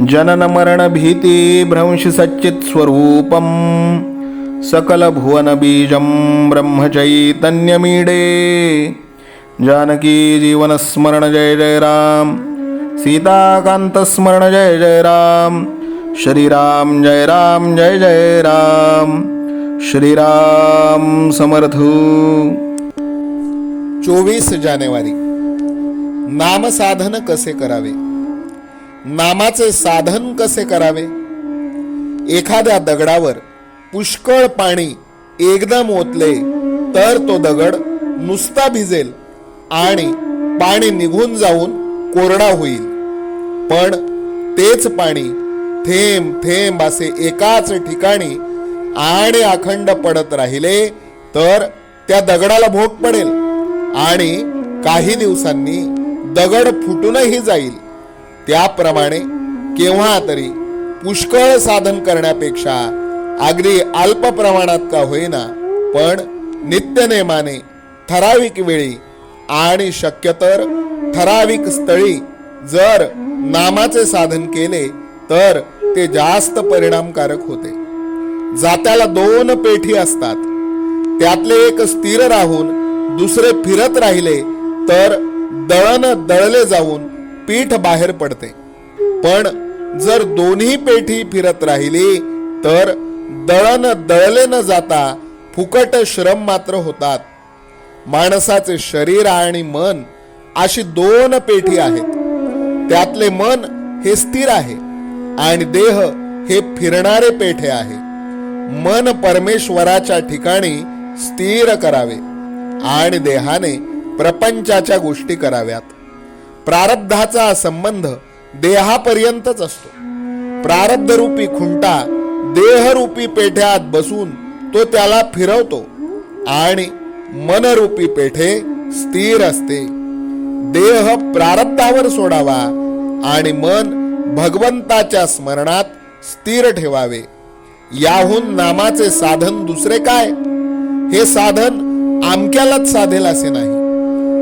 जननमरणभीतिभ्रंशसच्चित्स्वरूपं सकलभुवनबीजं ब्रह्मचैतन्यमीडे। जानकी जीवनस्मरण जय जय राम सीताकान्तस्मरण जय जय राम श्रीराम जय राम जय जय राम श्रीराम समर्थ। चोवीस जानेवारी. नामसाधन कसे करावे? नामाचे साधन कसे करावे? एखाद्या दगडावर पुष्कळ पाणी एकदम ओतले तर तो दगड नुसता भिजेल आणि पाणी निघून जाऊन कोरडा होईल. पण तेच पाणी थेंब थेंब असे एकाच ठिकाणी आणि अखंड पडत राहिले तर त्या दगडाला भोग पडेल आणि काही दिवसांनी दगड फुटूनही जाईल. त्याप्रमाणे केव्हा तरी पुष्कळ साधन करण्यापेक्षा अगदी अल्प प्रमाणात का होईना पण नित्यनेमाने ठराविक वेळी आणि शक्यतर ठराविक स्थळी जर नामाचे साधन केले तर ते जास्त परिणामकारक होते. जात्याला दोन पेठी असतात. त्यातले एक स्थिर राहून दुसरे फिरत राहिले तर दळण दळले जाऊन पीठ बाहेर पडते. पण जर दोन्ही पेठी फिरत राहिली तर दळण दळले न जाता फुकट श्रम मात्र होतात. माणसाचे शरीर आणि मन अशी दोन पेठी आहेत. त्यातले मन हे स्थिर आहे आणि देह हे फिरणारे पेठे आहे. मन परमेश्वराच्या ठिकाणी स्थिर करावे आणि देहाने प्रपंचाच्या गोष्टी कराव्यात. प्रारब्धाचा संबंध देहापर्यंतच असतो. प्रारब्धरूपी खुंटा देहरूपी पेठ्यात बसून तो त्याला फिरवतो आणि मनरूपी पेठे स्थिर असते. देह प्रारब्धावर सोडावा आणि मन भगवंताच्या स्मरणात स्थिर ठेवावे. याहून नामाचे साधन दुसरे काय? हे साधन आमक्यालाच साधेल असे नाही.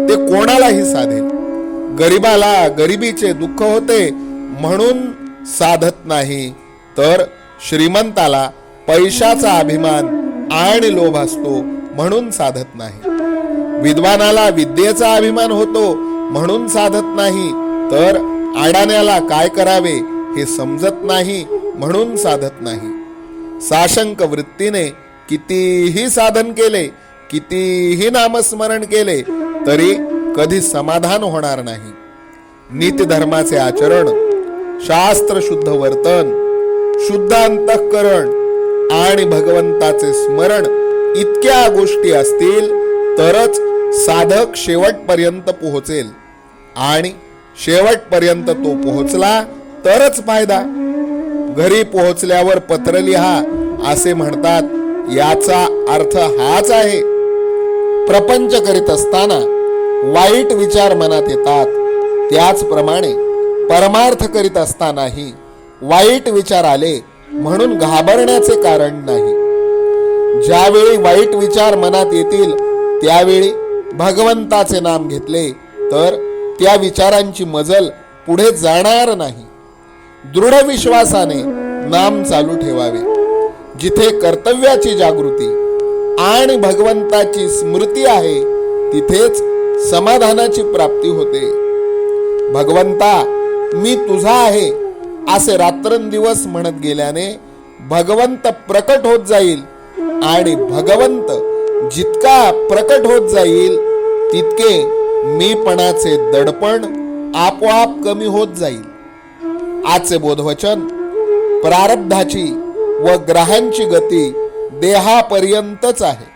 ते कोणालाही साधेल. गरिबाला गरिबीचे दुःख होते म्हणून साधत नाही. तर श्रीमंताला पैशाचा अभिमान आणि लोभ असतो म्हणून साधत नाही. विद्वानाला विद्येचा अभिमान होतो म्हणून साधत नाही. तर अडाण्याला काय करावे हे समजत नाही म्हणून साधत नाही. साशंक वृत्तीने कितीही साधन केले कितीही नामस्मरण केले तरी कधी समाधान होणार नाही. नीतधर्माचे आचरण शास्त्र शुद्ध वर्तन शुद्ध अंतःकरण आणि भगवंताचे स्मरण इतक्या गोष्टी असतील तरच साधक शेवटपर्यंत पोहोचेल. आणि शेवटपर्यंत तो पोहोचला तरच फायदा. घरी पोहोचल्यावर पत्र लिहा असे म्हणतात याचा अर्थ हाच आहे. प्रपंच करीत असताना वाईट विचार मनात येतात. त्याचप्रमाणे परमार्थ करीत असतानाही वाईट विचार आले म्हणून घाबरण्याचे कारण नाही. ज्यावेळी वाईट विचार मनात येतील त्यावेळी भगवंताचे नाम घेतले तर त्या विचारांची मजल पुढे जाणार नाही. दृढ विश्वासाने नाम चालू ठेवावे. जिथे कर्तव्याची जागृती आणि भगवंताची स्मृती आहे तिथेच समाधानाची प्राप्ती होते. भगवंता मी तुझा आहे असे रात्रंदिवस म्हणत गेल्याने भगवंत प्रकट होत जाईल आणि भगवंत जितका प्रकट होत जाईल तितके मीपणाचे दडपण आपोआप कमी होत जाईल. आजचे बोधवचन प्रारब्धाची व ग्रहांची गती देहापर्यंतच आहे.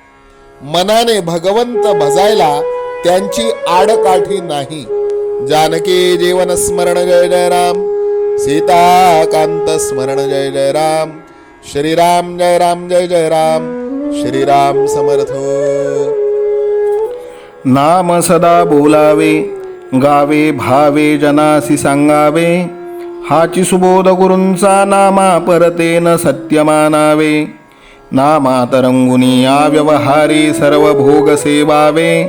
मनाने भगवंत भजायला त्यांची आडकाठी नाही. जानकी जीवन स्मरण जय जय राम. सीताकांत स्मरण जय जय राम. श्रीराम जय राम जय जय राम. श्रीराम समर्थ. नाम सदा बोलावे गावे भावे जनासी सांगावे. हाची सुबोध गुरूंचा नामा परतेन सत्य मानावे नामात रंगुनी या सर्व भोग सेवावे.